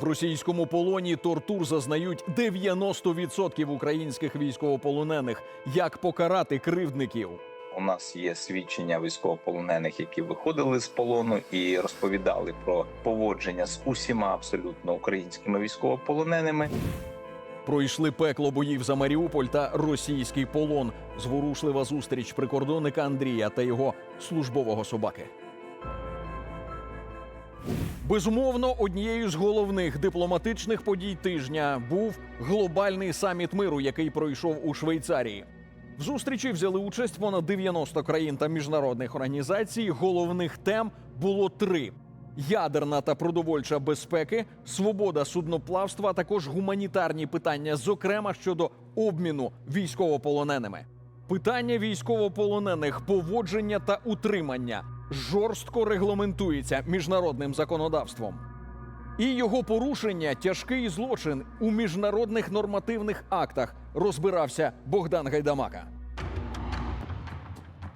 В російському полоні тортур зазнають 90% українських військовополонених. Як покарати кривдників? У нас є свідчення військовополонених, які виходили з полону і розповідали про поводження з усіма абсолютно українськими військовополоненими. Пройшли пекло боїв за Маріуполь та російський полон. Зворушлива зустріч прикордонника Андрія та його службового собаки. Безумовно, однією з головних дипломатичних подій тижня був глобальний саміт миру, який пройшов у Швейцарії. В зустрічі взяли участь понад 90 країн та міжнародних організацій. Головних тем було три: ядерна та продовольча безпеки, свобода судноплавства, а також гуманітарні питання, зокрема щодо обміну військовополоненими. Питання військовополонених, поводження та утримання жорстко регламентується міжнародним законодавством. І його порушення тяжкий злочин у міжнародних нормативних актах розбирався Богдан Гайдамака.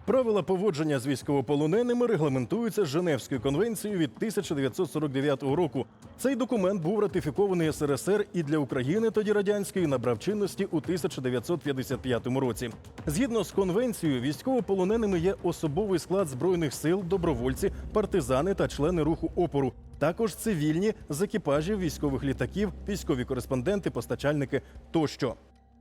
Правила поводження з військовополоненими регламентуються Женевською конвенцією від 1949 року. Цей документ був ратифікований СРСР і для України тоді радянської набрав чинності у 1955 році. Згідно з конвенцією, військовополоненими є особовий склад збройних сил, добровольці, партизани та члени руху опору. Також цивільні з екіпажів військових літаків, військові кореспонденти, постачальники тощо.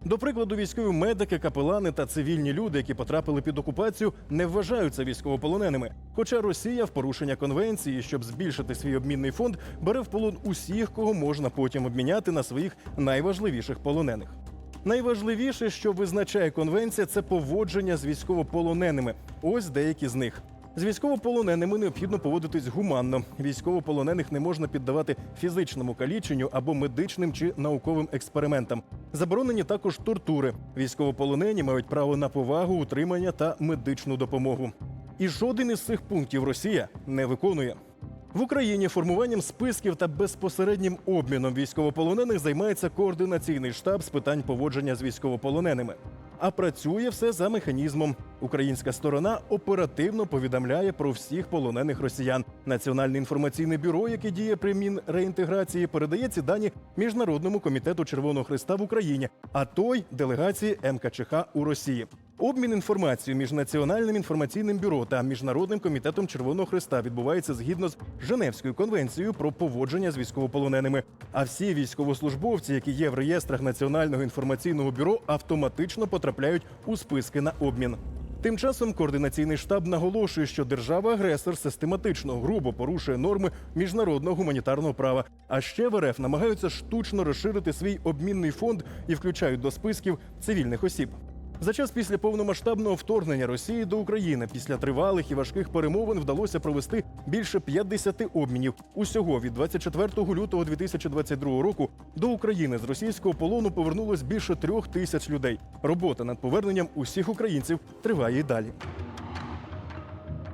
До прикладу, військові медики, капелани та цивільні люди, які потрапили під окупацію, не вважаються військовополоненими. Хоча Росія в порушення конвенції, щоб збільшити свій обмінний фонд, бере в полон усіх, кого можна потім обміняти на своїх найважливіших полонених. Найважливіше, що визначає конвенція, це поводження з військовополоненими. Ось деякі з них. З військовополоненими необхідно поводитись гуманно. Військовополонених не можна піддавати фізичному каліченню або медичним чи науковим експериментам. Заборонені також тортури. Військовополонені мають право на повагу, утримання та медичну допомогу. І жоден із цих пунктів Росія не виконує. В Україні формуванням списків та безпосереднім обміном військовополонених займається координаційний штаб з питань поводження з військовополоненими. А працює все за механізмом. Українська сторона оперативно повідомляє про всіх полонених росіян. Національне інформаційне бюро, яке діє при Мінреінтеграції, передає ці дані Міжнародному комітету Червоного Христа в Україні, а той делегації МКЧХ у Росії. Обмін інформацією між Національним інформаційним бюро та Міжнародним комітетом Червоного Христа відбувається згідно з Женевською конвенцією про поводження з військовополоненими. А всі військовослужбовці, які є в реєстрах Національного інформаційного бюро, автоматично потрапляють у списки на обмін. Тим часом координаційний штаб наголошує, що держава-агресор систематично грубо порушує норми міжнародного гуманітарного права. А ще в РФ намагаються штучно розширити свій обмінний фонд і включають до списків цивільних осіб. За час після повномасштабного вторгнення Росії до України після тривалих і важких перемовин вдалося провести більше 50 обмінів. Усього від 24 лютого 2022 року до України з російського полону повернулось більше трьох тисяч людей. Робота над поверненням усіх українців триває й далі.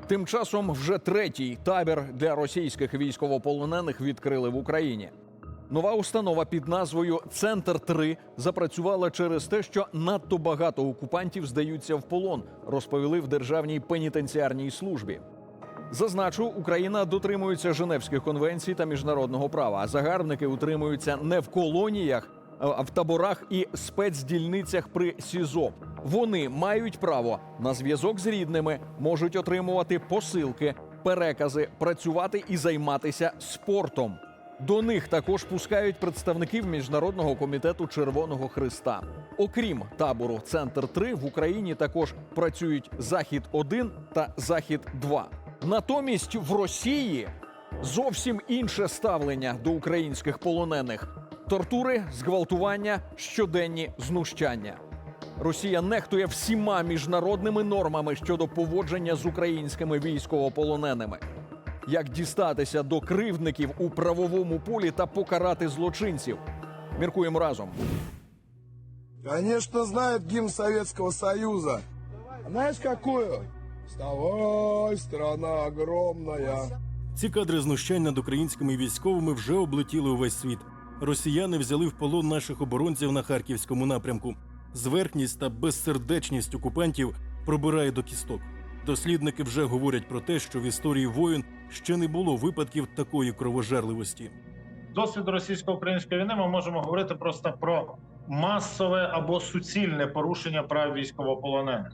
Тим часом вже третій табір для російських військовополонених відкрили в Україні. Нова установа під назвою Центр 3 запрацювала через те, що надто багато окупантів здаються в полон, розповіли в державній пенітенціарній службі. Зазначу, Україна дотримується Женевських конвенцій та міжнародного права. А загарбники утримуються не в колоніях, а в таборах і спецдільницях при СІЗО. Вони мають право на зв'язок з рідними, можуть отримувати посилки, перекази, працювати і займатися спортом. До них також пускають представників міжнародного комітету Червоного Христа. Окрім табору Центр 3 в Україні також працюють Захід 1 та Захід 2 Натомість в Росії зовсім інше ставлення до українських полонених: тортури, зґвалтування, щоденні знущання. Росія нехтує всіма міжнародними нормами щодо поводження з українськими військовополоненими. Як дістатися до кривдників у правовому полі та покарати злочинців? Міркуємо разом. Конечно, знает гимн Советского Союза. Знаешь, какую? Вставай, страна огромная. Ці кадри знущань над українськими військовими вже облетіли увесь світ. Росіяни взяли в полон наших оборонців на харківському напрямку. Зверхність та безсердечність окупантів пробирає до кісток. Дослідники вже говорять про те, що в історії воїн ще не було випадків такої кровожерливості. досвіду російсько-української війни ми можемо говорити просто про масове або суцільне порушення прав військовополонених.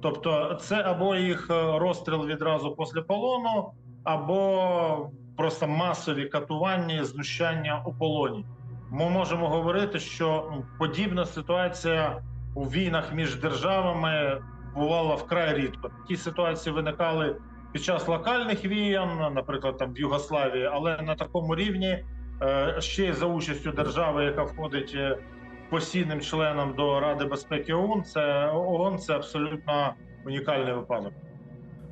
Тобто, це або їх е, розстріл відразу після полону, або просто масові катування, знущання у полоні. Ми можемо говорити, що подібна ситуація у війнах між державами бувала вкрай рідко. Такі ситуації виникали під час локальних війн, наприклад, там в Югославії, але на такому рівні е, ще за участю держави, яка входить е, постійним членом до Ради безпеки ООН, це ООН це абсолютно унікальний випадок.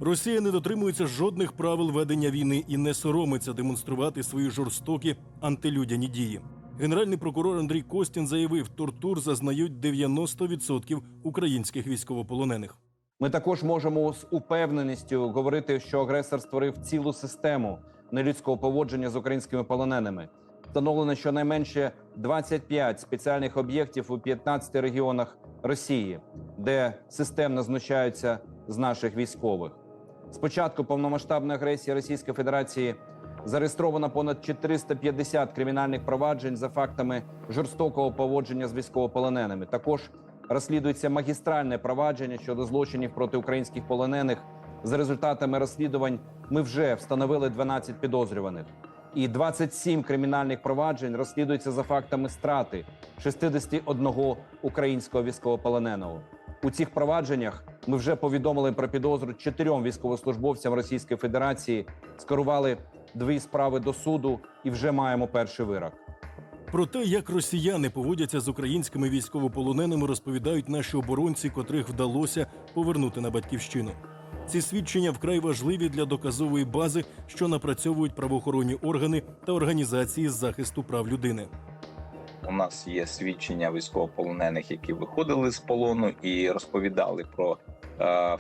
Росія не дотримується жодних правил ведення війни і не соромиться демонструвати свої жорстокі антилюдяні дії. Генеральний прокурор Андрій Костін заявив, тортур зазнають 90% українських військовополонених. Ми також можемо з упевненістю говорити, що агресор створив цілу систему нелюдського поводження з українськими полоненими. Встановлено щонайменше 25 спеціальних об'єктів у 15 регіонах Росії, де системно знущаються з наших військових. З початку повномасштабної агресії Російської Федерації зареєстровано понад 450 кримінальних проваджень за фактами жорстокого поводження з військовополоненими. Також розслідується магістральне провадження щодо злочинів проти українських полонених. За результатами розслідувань ми вже встановили 12 підозрюваних, і 27 кримінальних проваджень розслідуються за фактами страти 61 українського військовополоненого. У цих провадженнях ми вже повідомили про підозру чотирьом військовослужбовцям Російської Федерації, скерували дві справи до суду і вже маємо перший вирок. Про те, як росіяни поводяться з українськими військовополоненими, розповідають наші оборонці, котрих вдалося повернути на батьківщину. Ці свідчення вкрай важливі для доказової бази, що напрацьовують правоохоронні органи та організації з захисту прав людини. У нас є свідчення військовополонених, які виходили з полону і розповідали про е, е,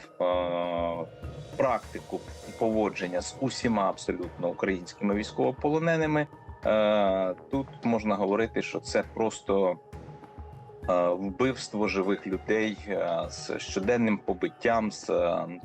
практику поводження з усіма абсолютно українськими військовополоненими. Е, тут можна говорити, що це просто вбивство живих людей е, з щоденним побиттям, з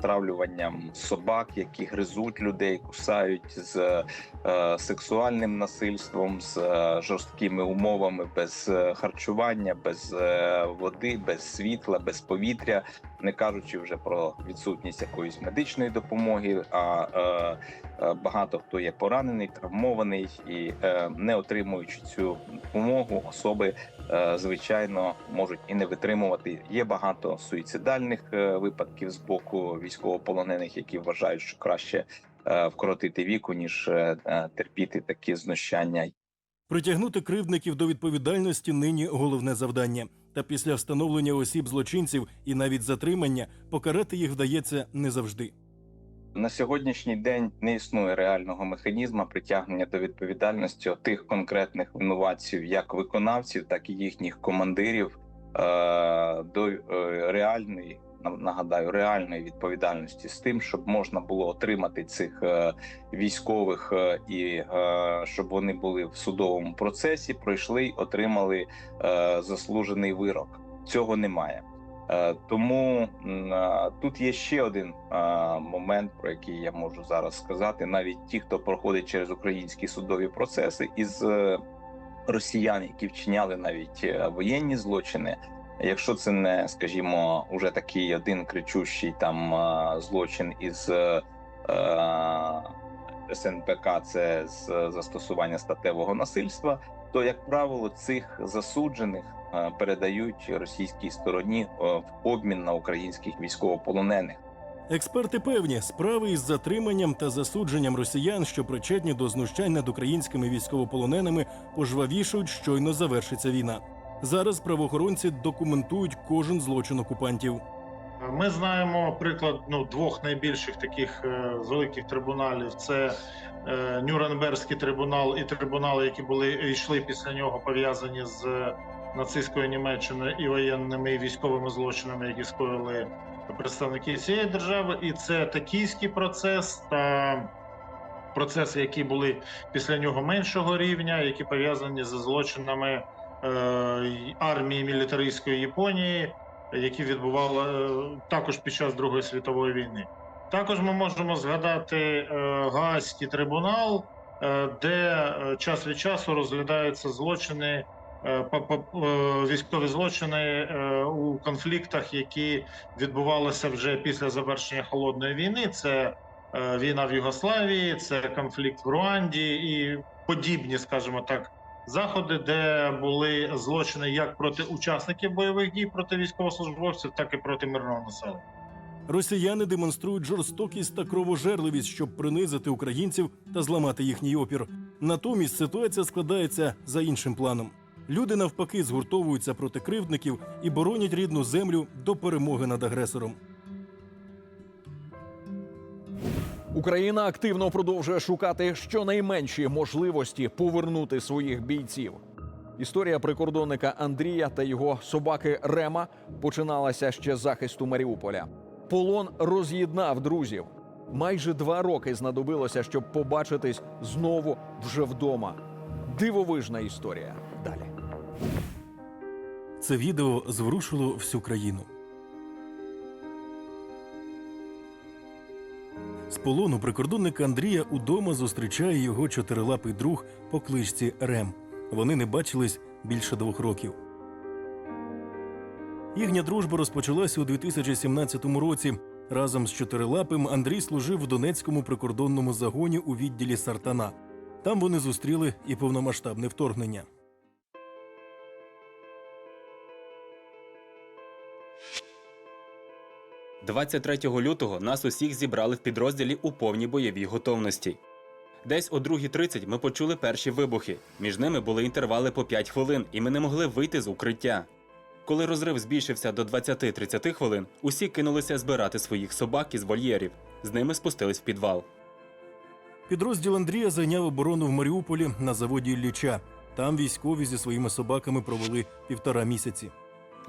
травлюванням натравлюванням собак, які гризуть людей, кусають з е, сексуальним насильством, з е, жорсткими умовами без е, харчування, без е, води, без світла, без повітря, не кажучи вже про відсутність якоїсь медичної допомоги. А е, е, багато хто є поранений, травмований і е, не отримуючи цю допомогу, особи е, звичайно можуть і не витримувати. Є багато суїцидальних е, випадків з боку військовополонених, які вважають, що краще е, вкоротити віку ніж е, е, терпіти такі знущання. Притягнути кривдників до відповідальності нині головне завдання. Та після встановлення осіб злочинців і навіть затримання покарати їх вдається не завжди. На сьогоднішній день не існує реального механізму притягнення до відповідальності тих конкретних винуватців, як виконавців, так і їхніх командирів е, до е, реальної нагадаю реальної відповідальності з тим, щоб можна було отримати цих е, військових е, і е, щоб вони були в судовому процесі, пройшли й отримали заслужений вирок. Цього немає. Тому тут є ще один момент, про який я можу зараз сказати. Навіть ті, хто проходить через українські судові процеси, із росіян, які вчиняли навіть воєнні злочини. Якщо це не, скажімо, уже такий один кричущий там злочин із е, е, СНПК, це з застосування статевого насильства, то як правило цих засуджених е, передають російській стороні е, в обмін на українських військовополонених. Експерти певні, справи із затриманням та засудженням росіян, що причетні до знущань над українськими військовополоненими, пожвавішують, щойно завершиться війна. Зараз правоохоронці документують кожен злочин окупантів. Ми знаємо приклад ну, двох найбільших таких е, великих трибуналів: це е, Нюрнберзький трибунал і трибунали, які були йшли після нього, пов'язані з е, нацистською Німеччиною і воєнними і військовими злочинами, які скоїли представники цієї держави. І це токійський процес та процеси, які були після нього меншого рівня, які пов'язані з злочинами армії мілітаристської Японії які відбували е, також під час Другої світової війни. Також ми можемо згадати е, Гаазький трибунал, е, де е, час від часу розглядаються злочини, е, е, військові злочини е, у конфліктах, які відбувалися вже після завершення холодної війни. Це е, війна в Югославії, це конфлікт в Руанді і подібні, скажімо так, заходи, де були злочини як проти учасників бойових дій проти військовослужбовців, так і проти мирного населення. Росіяни демонструють жорстокість та кровожерливість, щоб принизити українців та зламати їхній опір. Натомість ситуація складається за іншим планом. Люди навпаки згуртовуються проти кривдників і боронять рідну землю до перемоги над агресором. Україна активно продовжує шукати щонайменші можливості повернути своїх бійців. Історія прикордонника Андрія та його собаки Рема починалася ще з захисту Маріуполя. Полон роз'єднав друзів. Майже два роки знадобилося, щоб побачитись знову вже вдома. Дивовижна історія. Далі. Це відео зворушило всю країну. З полону прикордонника Андрія удома зустрічає його чотирилапий друг по кличці Рем. Вони не бачились більше двох років. Їхня дружба розпочалася у 2017 році. Разом з чотирилапим Андрій служив в Донецькому прикордонному загоні у відділі Сартана. Там вони зустріли і повномасштабне вторгнення. – 23 лютого нас усіх зібрали в підрозділі у повній бойовій готовності. Десь о 2.30 ми почули перші вибухи. Між ними були інтервали по 5 хвилин, і ми не могли вийти з укриття. Коли розрив збільшився до 20-30 хвилин, усі кинулися збирати своїх собак із вольєрів. З ними спустились в підвал. Підрозділ Андрія зайняв оборону в Маріуполі на заводі Ілліча. Там військові зі своїми собаками провели півтора місяці.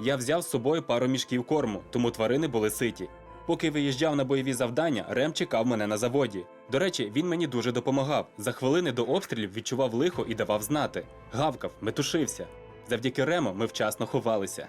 Я взяв з собою пару мішків корму, тому тварини були ситі. Поки виїжджав на бойові завдання, Рем чекав мене на заводі. До речі, він мені дуже допомагав. За хвилини до обстрілів відчував лихо і давав знати. Гавкав, метушився. Завдяки Рему ми вчасно ховалися.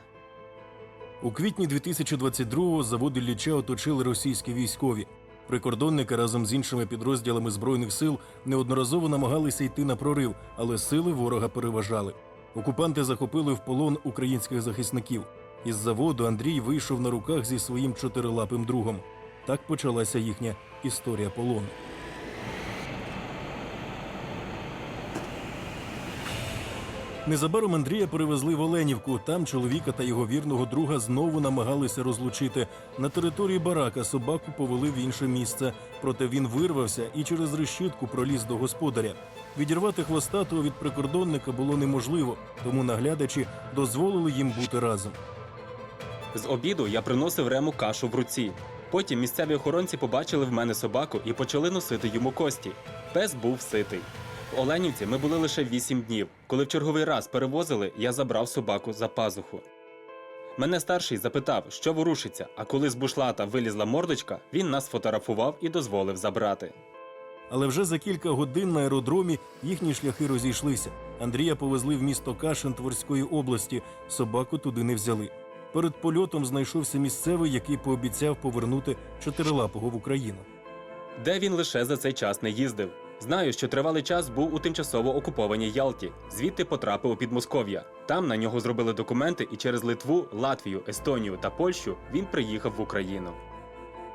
У квітні 2022-го завод Ілліча оточили російські військові. Прикордонники разом з іншими підрозділами збройних сил неодноразово намагалися йти на прорив, але сили ворога переважали. Окупанти захопили в полон українських захисників. Із заводу Андрій вийшов на руках зі своїм чотирилапим другом. Так почалася їхня історія полону. Незабаром Андрія перевезли в Оленівку. Там чоловіка та його вірного друга знову намагалися розлучити. На території барака собаку повели в інше місце. Проте він вирвався і через решітку проліз до господаря. Відірвати хвостатого від прикордонника було неможливо, тому наглядачі дозволили їм бути разом. З обіду я приносив Рему кашу в руці. Потім місцеві охоронці побачили в мене собаку і почали носити йому кості. Пес був ситий. В Оленівці ми були лише 8 днів. Коли в черговий раз перевозили, я забрав собаку за пазуху. Мене старший запитав, що ворушиться, а коли з бушлата вилізла мордочка, він нас фотографував і дозволив забрати. Але вже за кілька годин на аеродромі їхні шляхи розійшлися. Андрія повезли в місто Кашин Творської області. Собаку туди не взяли. Перед польотом знайшовся місцевий, який пообіцяв повернути чотирилапого в Україну. Де він лише за цей час не їздив. Знаю, що тривалий час був у тимчасово окупованій Ялті. Звідти потрапив у Підмосков'я. Там на нього зробили документи, і через Литву, Латвію, Естонію та Польщу він приїхав в Україну.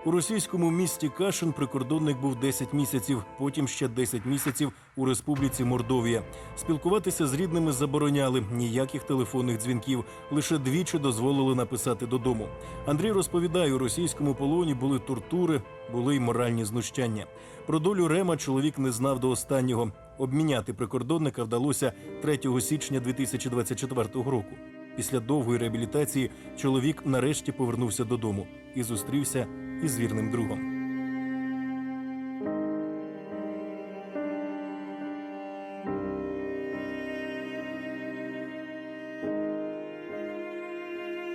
У російському місті Кашин прикордонник був 10 місяців, потім ще 10 місяців у республіці Мордовія. Спілкуватися з рідними забороняли ніяких телефонних дзвінків. Лише двічі дозволили написати додому. Андрій розповідає, у російському полоні були тортури, були й моральні знущання. Про долю Рема чоловік не знав до останнього. Обміняти прикордонника вдалося 3 січня 2024 року. Після довгої реабілітації чоловік нарешті повернувся додому і зустрівся із вірним другом.